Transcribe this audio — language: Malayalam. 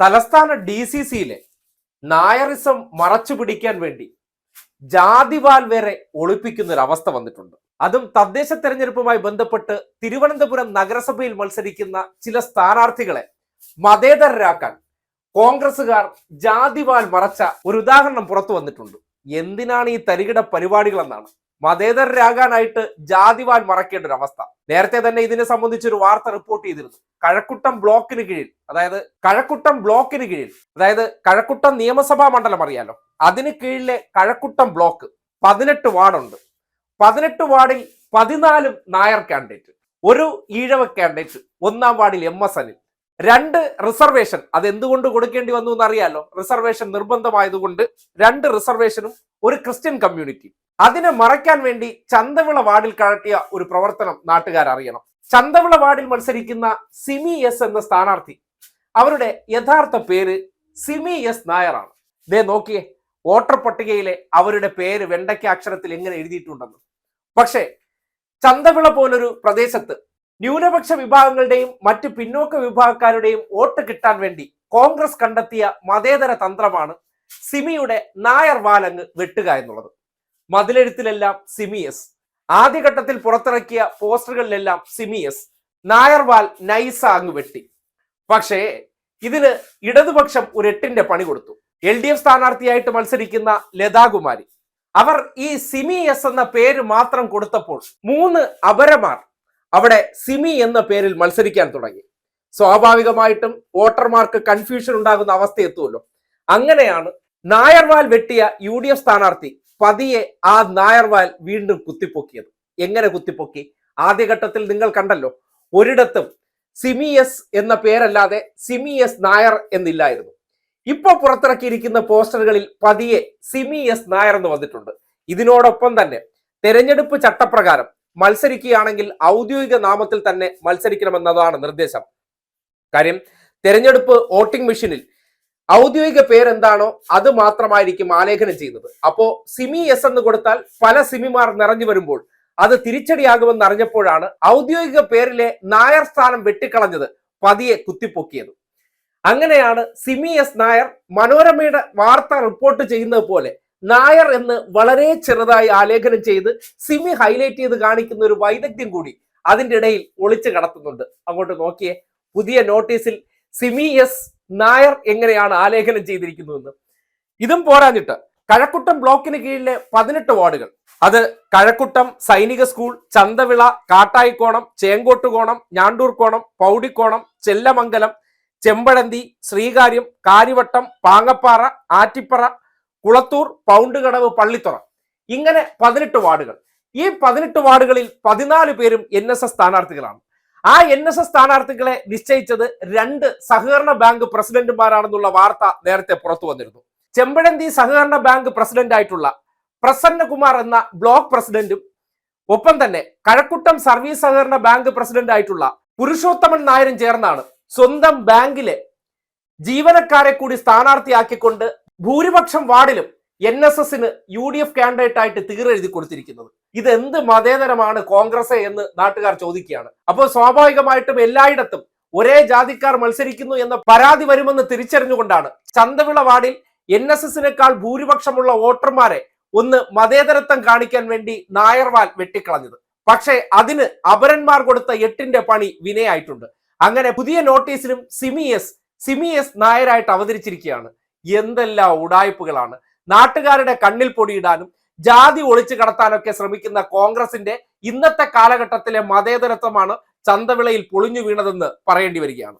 തലസ്ഥാന ഡി സി സിയിലെ നായറിസം മറച്ചു പിടിക്കാൻ വേണ്ടി ജാതിവാൽ വരെ ഒളിപ്പിക്കുന്ന ഒരു അവസ്ഥ വന്നിട്ടുണ്ട്. അതും തദ്ദേശ തെരഞ്ഞെടുപ്പുമായി ബന്ധപ്പെട്ട് തിരുവനന്തപുരം നഗരസഭയിൽ മത്സരിക്കുന്ന ചില സ്ഥാനാർത്ഥികളെ മതേതരരാക്കാൻ കോൺഗ്രസുകാർ ജാതിവാൽ മറച്ച ഒരു ഉദാഹരണം പുറത്തു വന്നിട്ടുണ്ട്. എന്തിനാണ് ഈ തരികിട പരിപാടികളെന്നാണ്. മതേതരരാകാനായിട്ട് ജാതിവാൻ മറക്കേണ്ട ഒരു അവസ്ഥ. നേരത്തെ തന്നെ ഇതിനെ സംബന്ധിച്ച് ഒരു വാർത്ത റിപ്പോർട്ട് ചെയ്തിരുന്നു. കഴക്കുട്ടം ബ്ലോക്കിന് കീഴിൽ അതായത് കഴക്കുട്ടം ബ്ലോക്കിന് കീഴിൽ അതായത് കഴക്കുട്ടം നിയമസഭാ മണ്ഡലം അറിയാലോ അതിന് കീഴിലെ കഴക്കുട്ടം ബ്ലോക്ക് പതിനെട്ട് വാർഡുണ്ട്. പതിനെട്ട് വാർഡിൽ പതിനാലും നായർ കാൻഡിഡേറ്റ് ഒരു ഈഴവ കാൻഡിഡേറ്റ് ഒന്നാം വാർഡിൽ എം എസ് അനിൽ രണ്ട് റിസർവേഷൻ അത് എന്തുകൊണ്ട് കൊടുക്കേണ്ടി വന്നു എന്ന് അറിയാലോ റിസർവേഷൻ നിർബന്ധമായതുകൊണ്ട് രണ്ട് റിസർവേഷനും ഒരു ക്രിസ്ത്യൻ കമ്മ്യൂണിറ്റി അതിനെ മറയ്ക്കാൻ വേണ്ടി ചന്തവിള വാർഡിൽ കഴട്ടിയ ഒരു പ്രവർത്തനം നാട്ടുകാർ അറിയണം. ചന്തവിള വാർഡിൽ മത്സരിക്കുന്ന സിമി എസ് എന്ന സ്ഥാനാർത്ഥി അവരുടെ യഥാർത്ഥ പേര് സിമി എസ് നായറാണ് ദേ നോക്കിയേ വോട്ടർ പട്ടികയിലെ അവരുടെ പേര് വെണ്ടയ്ക്ക അക്ഷരത്തിൽ എങ്ങനെ എഴുതിയിട്ടുണ്ടെന്ന്. പക്ഷേ ചന്തവിള പോലൊരു പ്രദേശത്ത് ന്യൂനപക്ഷ വിഭാഗങ്ങളുടെയും മറ്റ് പിന്നോക്ക വിഭാഗക്കാരുടെയും വോട്ട് കിട്ടാൻ വേണ്ടി കോൺഗ്രസ് കണ്ടെത്തിയ മതേതര തന്ത്രമാണ് സിമിയുടെ നായർ വാലങ്ങ് വെട്ടുക എന്നുള്ളത്. മതിലെഴുത്തിലെല്ലാം സിമിയസ് ആദ്യഘട്ടത്തിൽ പുറത്തിറക്കിയ പോസ്റ്ററുകളിലെല്ലാം സിമിയസ് നായർ വാൽ നൈസ അങ്ങ് വെട്ടി. പക്ഷേ ഇതിന് ഇടതുപക്ഷം ഒരു എട്ടിന്റെ പണി കൊടുത്തു. എൽ ഡി എഫ് സ്ഥാനാർത്ഥിയായിട്ട് മത്സരിക്കുന്ന ലതാകുമാരി. അവർ ഈ സിമിയസ് എന്ന പേര് മാത്രം കൊടുത്തപ്പോൾ മൂന്ന് അപരമാർ അവിടെ സിമി എന്ന പേരിൽ മത്സരിക്കാൻ തുടങ്ങി. സ്വാഭാവികമായിട്ടും വോട്ടർമാർക്ക് കൺഫ്യൂഷൻ ഉണ്ടാകുന്ന അവസ്ഥ എത്തുമല്ലോ. അങ്ങനെയാണ് നായർവാൽ വെട്ടിയ യു ഡി എഫ് സ്ഥാനാർത്ഥി പതിയെ ആ നായർവാൽ വീണ്ടും കുത്തിപ്പൊക്കിയത്. എങ്ങനെ കുത്തിപ്പൊക്കി? ആദ്യഘട്ടത്തിൽ നിങ്ങൾ കണ്ടല്ലോ ഒരിടത്തും സിമി എസ് എന്ന പേരല്ലാതെ സിമി എസ് നായർ എന്നില്ലായിരുന്നു. ഇപ്പൊ പുറത്തിറക്കിയിരിക്കുന്ന പോസ്റ്ററുകളിൽ പതിയെ സിമി എസ് നായർ എന്ന് വന്നിട്ടുണ്ട്. ഇതിനോടൊപ്പം തന്നെ തെരഞ്ഞെടുപ്പ് ചട്ടപ്രകാരം മത്സരിക്കുകയാണെങ്കിൽ ഔദ്യോഗിക നാമത്തിൽ തന്നെ മത്സരിക്കണമെന്നതാണ് നിർദ്ദേശം. കാര്യം തെരഞ്ഞെടുപ്പ് വോട്ടിംഗ് മെഷീനിൽ ഔദ്യോഗിക പേരെന്താണോ അത് മാത്രമായിരിക്കും ആലേഖനം ചെയ്യുന്നത്. അപ്പോ സിമി എസ് എന്ന് കൊടുത്താൽ പല സിമിമാർ നിറഞ്ഞു വരുമ്പോൾ അത് തിരിച്ചടിയാകുമെന്ന് അറിഞ്ഞപ്പോഴാണ് ഔദ്യോഗിക പേരിലെ നായർ സ്ഥാനം വെട്ടിക്കളഞ്ഞത് പതിയെ കുത്തിപ്പൊക്കിയത്. അങ്ങനെയാണ് സിമി എസ് നായർ മനോരമയുടെ വാർത്ത റിപ്പോർട്ട് ചെയ്യുന്നത് പോലെ നായർ എന്ന് വളരെ ചെറുതായി ആലേഖനം ചെയ്ത് സിമി ഹൈലൈറ്റ് ചെയ്ത് കാണിക്കുന്ന ഒരു വൈദഗ്ധ്യം കൂടി അതിന്റെ ഇടയിൽ ഒളിച്ചു കടത്തുന്നുണ്ട്. അങ്ങോട്ട് നോക്കിയേ പുതിയ നോട്ടീസിൽ സിമി എസ് നായർ എങ്ങനെയാണ് ആലേഖനം ചെയ്തിരിക്കുന്നതെന്ന്. ഇതും പോരാഞ്ഞിട്ട് കഴക്കുട്ടം ബ്ലോക്കിന് കീഴിലെ പതിനെട്ട് വാർഡുകൾ. അത് കഴക്കുട്ടം സൈനിക സ്കൂൾ ചന്തവിള കാട്ടായിക്കോണം ചേങ്കോട്ടുകോണം ഞാണ്ടൂർക്കോണം പൗടിക്കോണം ചെല്ലമംഗലം ചെമ്പഴന്തി ശ്രീകാര്യം കാര്യവട്ടം പാങ്ങപ്പാറ ആറ്റിപ്പറ കുളത്തൂർ പൗണ്ട് കടവ് പള്ളിത്തുറ. ഇങ്ങനെ പതിനെട്ട് വാർഡുകൾ. ഈ പതിനെട്ട് വാർഡുകളിൽ പതിനാല് പേരും എൻ എസ് എസ് സ്ഥാനാർത്ഥികളാണ്. ആ എൻ എസ് എസ് സ്ഥാനാർത്ഥികളെ നിശ്ചയിച്ചത് രണ്ട് സഹകരണ ബാങ്ക് പ്രസിഡന്റുമാരാണെന്നുള്ള വാർത്ത നേരത്തെ പുറത്തു വന്നിരുന്നു. ചെമ്പഴന്തി സഹകരണ ബാങ്ക് പ്രസിഡന്റ് ആയിട്ടുള്ള പ്രസന്നകുമാർ എന്ന ബ്ലോക്ക് പ്രസിഡന്റും ഒപ്പം തന്നെ കഴക്കുട്ടം സർവീസ് സഹകരണ ബാങ്ക് പ്രസിഡന്റ് ആയിട്ടുള്ള പുരുഷോത്തമൻ നായരും ചേർന്നാണ് സ്വന്തം ബാങ്കിലെ ജീവനക്കാരെ കൂടി സ്ഥാനാർത്ഥിയാക്കിക്കൊണ്ട് ഭൂരിപക്ഷം വാർഡിലും എൻ എസ് എസിന് യു ഡി എഫ് കാൻഡിഡേറ്റ് ആയിട്ട് തീരെഴുതി കൊടുത്തിരിക്കുന്നത്. ഇത് എന്ത് മതേതരമാണ് കോൺഗ്രസ് എന്ന് നാട്ടുകാർ ചോദിക്കുകയാണ്. അപ്പോൾ സ്വാഭാവികമായിട്ടും എല്ലായിടത്തും ഒരേ ജാതിക്കാർ മത്സരിക്കുന്നു എന്ന പരാതി വരുമെന്ന് തിരിച്ചറിഞ്ഞുകൊണ്ടാണ് ചന്തവിള വാർഡിൽ എൻ എസ് എസിനേക്കാൾ ഭൂരിപക്ഷമുള്ള വോട്ടർമാരെ ഒന്ന് മതേതരത്വം കാണിക്കാൻ വേണ്ടി നായർവാൽ വെട്ടിക്കളഞ്ഞത്. പക്ഷേ അതിന് അപരന്മാർ കൊടുത്ത എട്ടിന്റെ പണി വിനയായിട്ടുണ്ട്. അങ്ങനെ പുതിയ നോട്ടീസിലും സിമി എസ് സിമി എസ് നായരായിട്ട് അവതരിച്ചിരിക്കുകയാണ്. എന്തെല്ലാം ഉടായ്പകളാണ്? നാട്ടുകാരുടെ കണ്ണിൽ പൊടിയിടാനും ജാതി ഒളിച്ചു കടത്താനൊക്കെ ശ്രമിക്കുന്ന കോൺഗ്രസിന്റെ ഇന്നത്തെ കാലഘട്ടത്തിലെ മതേതരത്വമാണ് ചന്തവിളയിൽ പൊളിഞ്ഞു വീണതെന്ന് പറയേണ്ടി വരികയാണ്.